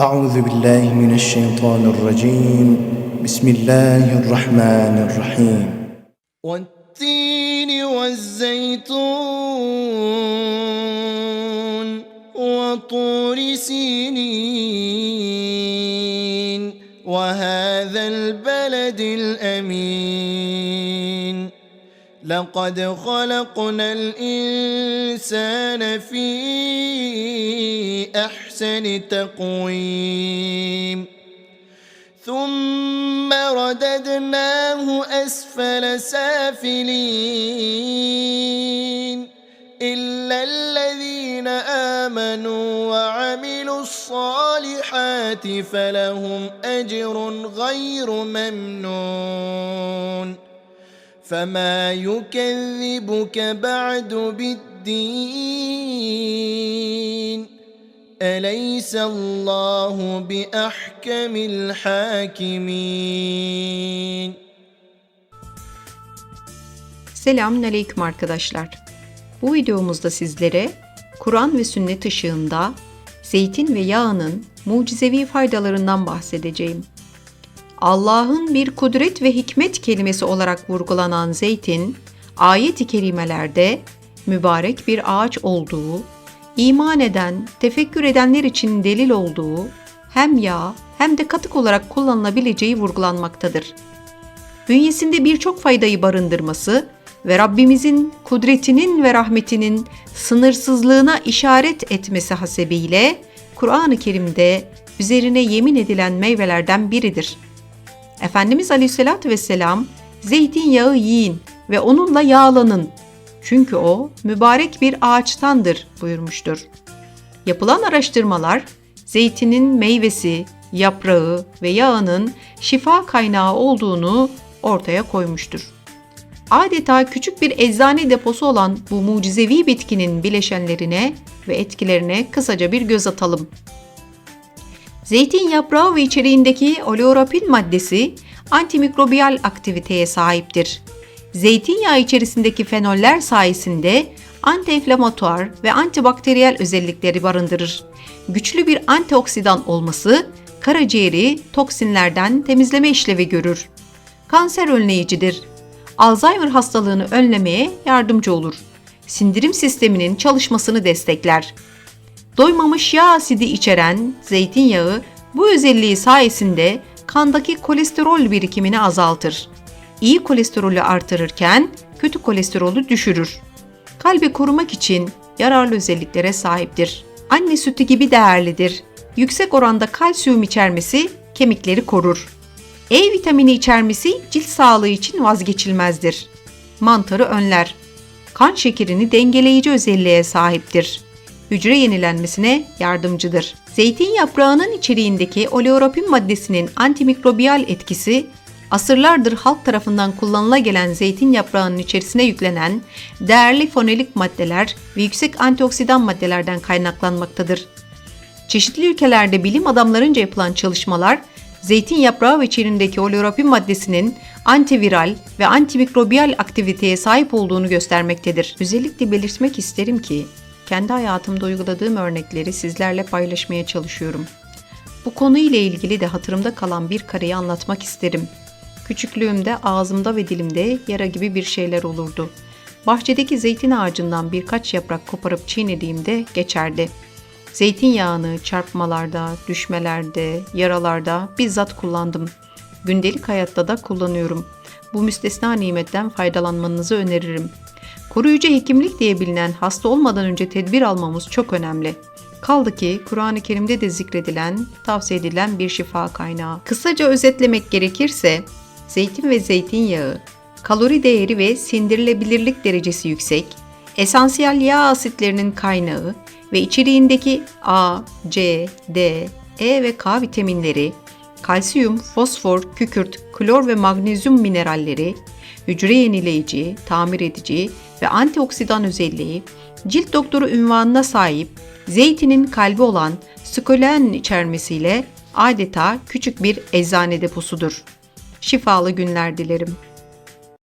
أعوذ بالله من الشيطان الرجيم. بسم الله الرحمن الرحيم. والتين والزيتون وطور سينين وهذا البلد الأمين. لقد خلقنا الإنسان في أحسن تقويم ثم رددناه أسفل سافلين. إلا الذين آمنوا وعملوا الصالحات فلهم أجر غير ممنون. فما يكذبك بعد بالدين. أليس الله بأحكم الحاكمين Selamünaleyküm arkadaşlar. Bu videomuzda sizlere Kur'an ve sünnet ışığında zeytin ve yağının mucizevi faydalarından bahsedeceğim. Allah'ın bir kudret ve hikmet kelimesi olarak vurgulanan zeytin, ayet-i kerimelerde mübarek bir ağaç olduğu, iman eden, tefekkür edenler için delil olduğu, hem yağ hem de katık olarak kullanılabileceği vurgulanmaktadır bünyesinde birçok faydayı barındırması ve Rabbimizin kudretinin ve rahmetinin sınırsızlığına işaret etmesi hasebiyle Kur'an-ı Kerim'de üzerine yemin edilen meyvelerden biridir. Efendimiz Aleyhisselatü Vesselam zeytinyağı yiyin ve onunla yağlanın çünkü o mübarek bir ağaçtandır buyurmuştur. Yapılan araştırmalar zeytinin meyvesi, yaprağı ve yağının şifa kaynağı olduğunu ortaya koymuştur. Adeta küçük bir eczane deposu olan bu mucizevi bitkinin bileşenlerine ve etkilerine kısaca bir göz atalım. Zeytin yaprağı ve içeriğindeki oleorapin maddesi antimikrobiyal aktiviteye sahiptir. Zeytinyağı içerisindeki fenoller sayesinde antiinflamatuar ve antibakteriyel özellikleri barındırır. Güçlü bir antioksidan olması karaciğeri toksinlerden temizleme işlevi görür. Kanser önleyicidir. Alzheimer hastalığını önlemeye yardımcı olur. Sindirim sisteminin çalışmasını destekler. Doymamış yağ asidi içeren zeytinyağı bu özelliği sayesinde kandaki kolesterol birikimini azaltır. İyi kolesterolü artırırken kötü kolesterolü düşürür. Kalbi korumak için yararlı özelliklere sahiptir. Anne sütü gibi değerlidir. Yüksek oranda kalsiyum içermesi kemikleri korur. E vitamini içermesi cilt sağlığı için vazgeçilmezdir. Mantarı önler. Kan şekerini dengeleyici özelliğe sahiptir. Hücre yenilenmesine yardımcıdır. Zeytin yaprağının içeriğindeki oleorapin maddesinin antimikrobiyal etkisi asırlardır halk tarafından kullanıla gelen zeytin yaprağının içerisine yüklenen değerli fonelik maddeler ve yüksek antioksidan maddelerden kaynaklanmaktadır. Çeşitli ülkelerde bilim adamlarınca yapılan çalışmalar zeytin yaprağı ve içerisindeki oleorapin maddesinin antiviral ve antimikrobiyal aktiviteye sahip olduğunu göstermektedir. Özellikle belirtmek isterim ki kendi hayatımda uyguladığım örnekleri sizlerle paylaşmaya çalışıyorum. Bu konu ile ilgili de hatırımda kalan bir kareyi anlatmak isterim. Küçüklüğümde ağzımda ve dilimde yara gibi bir şeyler olurdu. Bahçedeki zeytin ağacından birkaç yaprak koparıp çiğnediğimde geçerdi. Zeytinyağını çarpmalarda, düşmelerde, yaralarda bizzat kullandım. Gündelik hayatta da kullanıyorum. Bu müstesna nimetten faydalanmanızı öneririm. Koruyucu hekimlik diye bilinen hasta olmadan önce tedbir almamız çok önemli. Kaldı ki Kur'an-ı Kerim'de de zikredilen, tavsiye edilen bir şifa kaynağı. Kısaca özetlemek gerekirse, zeytin ve zeytinyağı, kalori değeri ve sindirilebilirlik derecesi yüksek, esansiyel yağ asitlerinin kaynağı ve içeriğindeki A, C, D, E ve K vitaminleri, kalsiyum, fosfor, kükürt, klor ve magnezyum mineralleri, hücre yenileyici, tamir edici ve antioksidan özelliği, cilt doktoru ünvanına sahip zeytinin kalbi olan skolen içermesiyle adeta küçük bir eczane deposudur. Şifalı günler dilerim.